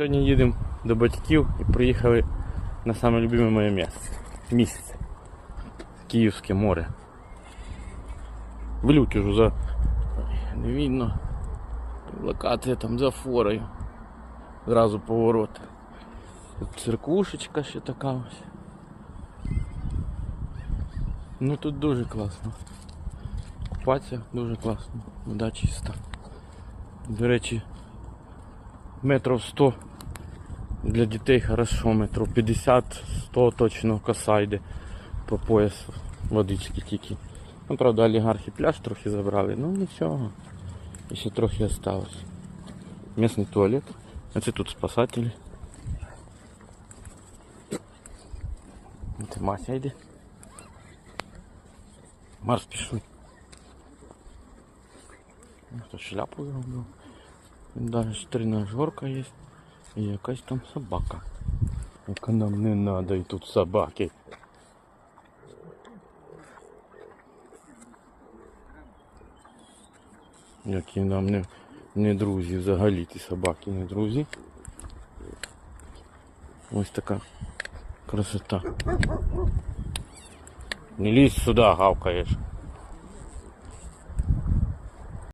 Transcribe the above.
Сьогодні їдемо до батьків і приїхали на саме любиме моє місце. Місце. Київське море. Вилютіжу за. Не видно. Локація там за форою. Зразу поворот. Тут церквушечка ще така ось. Ну тут дуже класно. Купатися дуже класно. Вода чиста. До речі, метрів 100 для дітей хорошо, метрів 50-100 точно коса по пояс водички тільки. Ну, правда, олігархи пляж трохи забрали, ну нічого. І ще трохи осталось. Місний туалет. А це тут спасателі. Це Мася йде. Марс пішли. Шляпу зробив. Далі тренажерка є. І якась там собака. Яка нам не надо і тут собаки. Які нам не, не друзі взагалі ті собаки не друзі. Ось така красота. Не лізь сюди, гавкаєш.